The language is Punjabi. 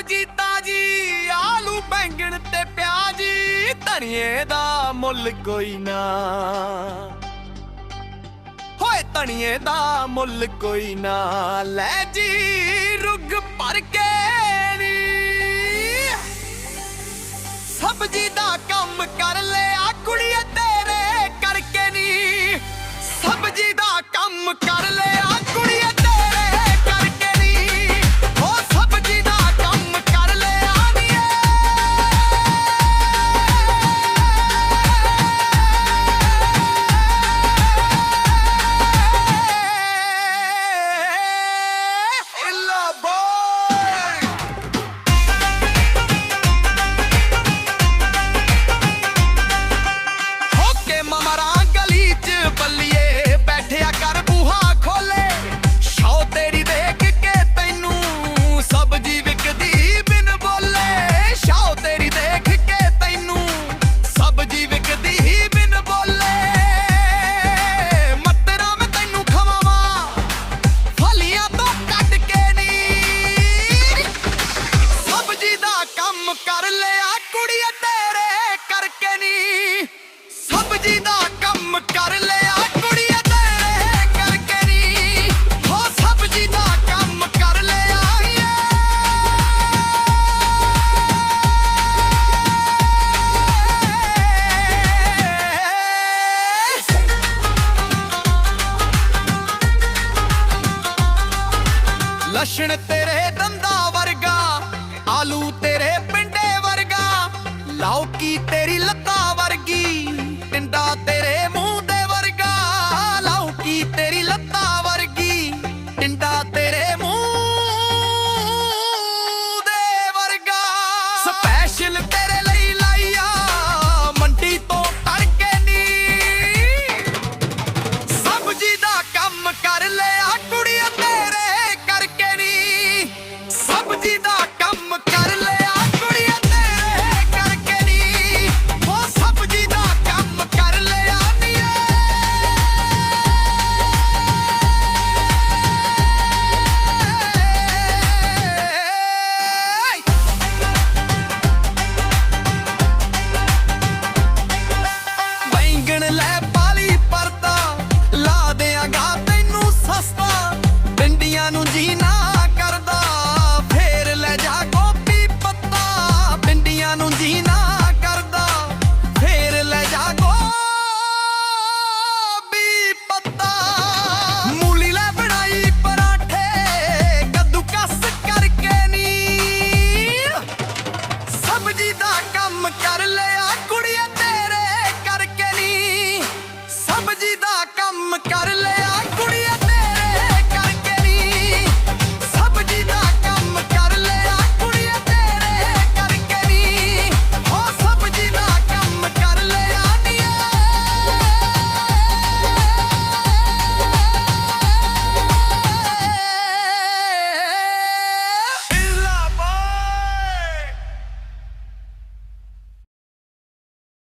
ਜੀਤਾ ਜੀ, ਆਲੂ ਬੈਂਗਣ ਤੇ ਪਿਆਜ਼ ਧਣੀਏ ਦਾ ਮੁੱਲ ਕੋਈ ਨਾ। ਹੋਏ ਧਣੀਏ ਦਾ ਮੁੱਲ ਕੋਈ ਨਾ, ਲੈ ਜੀ, ਰੁਗ ਪਰ ਕੇ ਨੀ। ਸਬਜੀ ਦਾ ਕੰਮ ਕਰ ਕਰ ਲਿਆ ਕੁੜੀਏ ਤੇਰੇ ਕਰਕੇ ਨੀ। ਸਬਜੀ ਦਾ ਕੰਮ ਕਰ ਲਿਆ ਕੁੜੀਏ ਤੇਰੇ ਕਰਕੇ ਨੀ। ਹੋ ਸਬਜੀ ਦਾ ਕੰਮ ਕਰ ਲਿਆ ਏ। ਤੇਰੇ ਦੰਦਾ Gotta